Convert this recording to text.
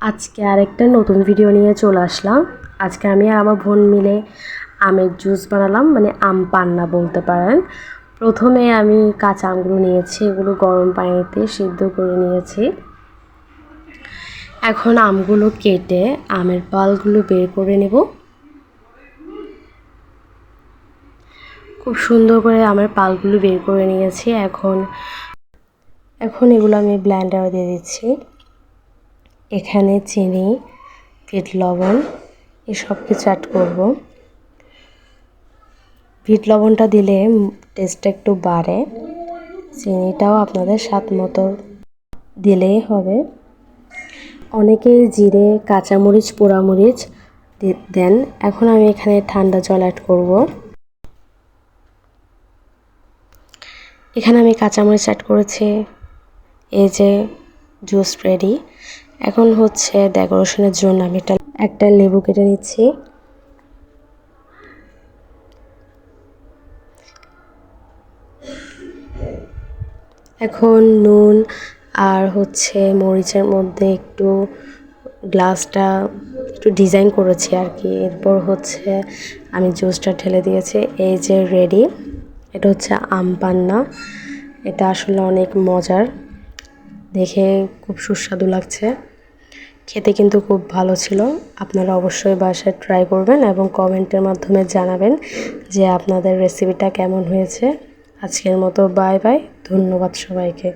আজকে আরেকটা নতুন ভিডিও নিয়ে চলে আসলাম। আজকে আমি আর আমার বোন মিলে আমের জুস বানালাম মানে আম পান্না বলতে পারেন। প্রথমে আমি কাঁচা আমগুলো নিয়েছি, এগুলো গরম পানিতে সিদ্ধ করে নিয়েছি। এখন আমগুলো কেটে আমের পালগুলো বের করে নেব। খুব সুন্দর করে আমের পালগুলো বের করে নিয়েছি। এখন এখন এগুলো আমি ব্ল্যান্ডারে দিয়ে দিচ্ছি। এখানে চিনি বিট লবণ এসব কিছু অ্যাড করব। বিট লবণটা দিলে টেস্টটা একটু বাড়ে। চিনিটাও আপনাদের স্বাদ মতো দিলেই হবে। অনেকেই জিরে, কাঁচামরিচ, পোড়ামরিচ দেন। এখন আমি এখানে ঠান্ডা জল অ্যাড করব। এখানে আমি কাঁচামরিচ অ্যাড করেছি। এই যে জুস রেডি এখন হচ্ছে ডেকোরেশনের জন্য আমি একটা একটা লেবু কেটে নিচ্ছি। এখন নুন আর হচ্ছে মরিচের মধ্যে একটু গ্লাসটা একটু ডিজাইন করেছি আর কি। এরপর হচ্ছে আমি জুসটা ঢেলে দিয়েছি। এই যে রেডি এটা হচ্ছে আম পান্না। এটা আসলে অনেক মজার। দেখে খুব সুস্বাদু লাগছে। খেতে কিন্তু খুব ভালো ছিল। আপনারা অবশ্যই বাসায় ট্রাই করবেন এবং কমেন্টের মাধ্যমে জানাবেন যে আপনাদের রেসিপিটা কেমন হয়েছে। আজকের মতো বাই বাই ধন্যবাদ সবাইকে।